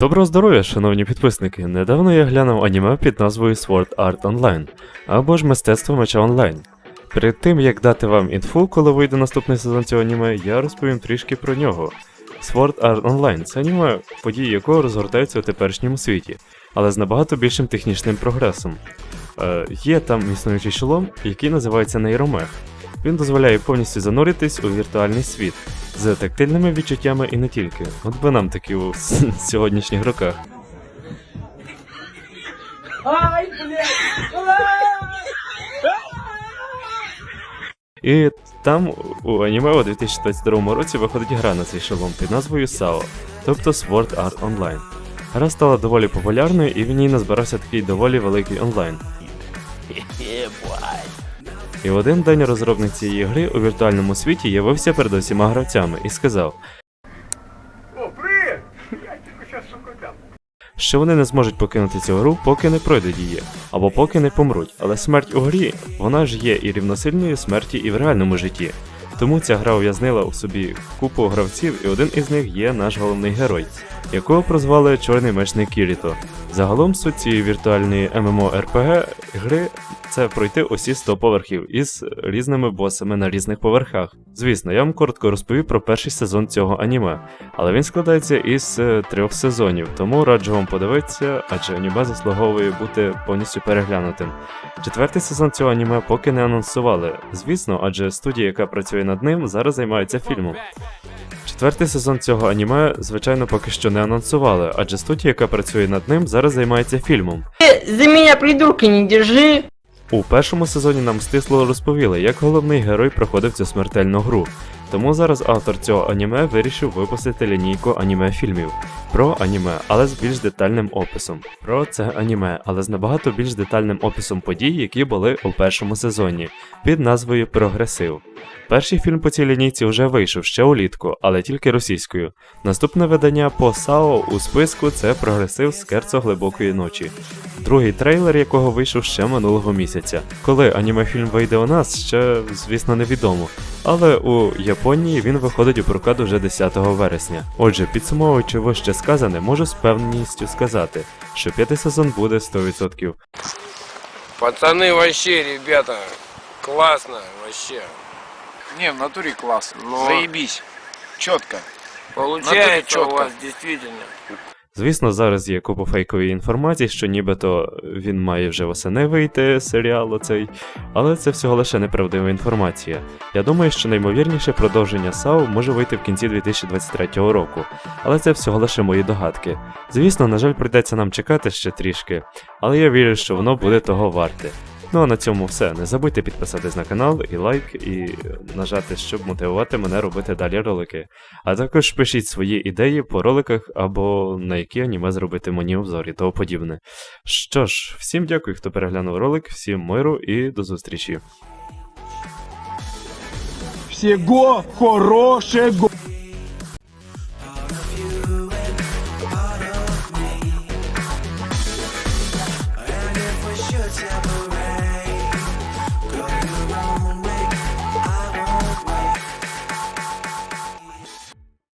Доброго здоров'я, шановні підписники! Недавно я глянув аніме під назвою Sword Art Online або ж Мистецтво меча онлайн. Перед тим як дати вам інфу, коли вийде наступний сезон цього аніме, я розповім трішки про нього. Sword Art Online це аніме, події якого розгортаються у теперішньому світі, але з набагато більшим технічним прогресом. Е, є там існуючий шолом, який називається нейромех. Він дозволяє повністю зануритись у віртуальний світ з тактильними відчуттями і не тільки. От би нам такі у сьогоднішніх роках. Ай! І там у аніме у 2022 році виходить гра на цей шолом під назвою SAO, тобто Sword Art Online. Гра стала доволі популярною і в ній назбирався такий доволі великий онлайн. І в один день розробник цієї гри у віртуальному світі явився перед усіма гравцями і сказав, О, привет! Я тільки сука що вони не зможуть покинути цю гру, поки не пройдуть її, або поки не помруть. Але смерть у грі, вона ж є і рівносильною смерті і в реальному житті. Тому ця гра ув'язнила у собі купу гравців, і один із них є наш головний герой, якого прозвали Чорний мечник Кіріто. Загалом суть цієї віртуальної MMORPG гри це пройти усі 100 поверхів із різними босами на різних поверхах. Звісно, я вам коротко розповів про перший сезон цього аніме, але він складається із е, трьох сезонів, тому раджу вам подивитися, адже аніме заслуговує бути повністю переглянутим. Четвертий сезон цього аніме поки не анонсували, звісно, адже студія, яка працює над ним, зараз займається фільмом. Четвертий сезон цього аніме, звичайно, поки що не анонсували, адже студія, яка працює над ним, зараз займається фільмом. За мене придурки не держи. У першому сезоні нам стисло розповіли, як головний герой проходив цю смертельну гру. Тому зараз автор цього аніме вирішив випустити лінійку аніме-фільмів про аніме, але з більш детальним описом. Про це аніме, але з набагато більш детальним описом подій, які були у першому сезоні, під назвою Прогресив. Перший фільм по цій лінійці вже вийшов ще улітку, але тільки російською. Наступне видання по САО у списку це прогресив Скерцо глибокої ночі. Другий трейлер, якого вийшов ще минулого місяця. Коли анімефільм вийде у нас, ще звісно невідомо. Але у Японії він виходить у прокат уже 10 вересня. Отже, підсумовуючи вище сказане, можу з певністю сказати, що п'ятий сезон буде 100%. Пацаны вообще, ребята, классно вообще. Не, в натуре класс. Но- Заебись. Четко. Получается у вас действительно. Звісно, зараз є купа фейкової інформації, що нібито він має вже восени вийти серіал оцей, але це всього лише неправдива інформація. Я думаю, що наймовірніше продовження САУ може вийти в кінці 2023 року, але це всього лише мої догадки. Звісно, на жаль, прийдеться нам чекати ще трішки, але я вірю, що воно буде того варте. Ну а на цьому все. Не забудьте підписатись на канал і лайк, і нажати, щоб мотивувати мене робити далі ролики. А також пишіть свої ідеї по роликах або на які аніме зробити мені обзор і того подібне. Що ж, всім дякую, хто переглянув ролик, всім миру і до зустрічі. Всего хорошего!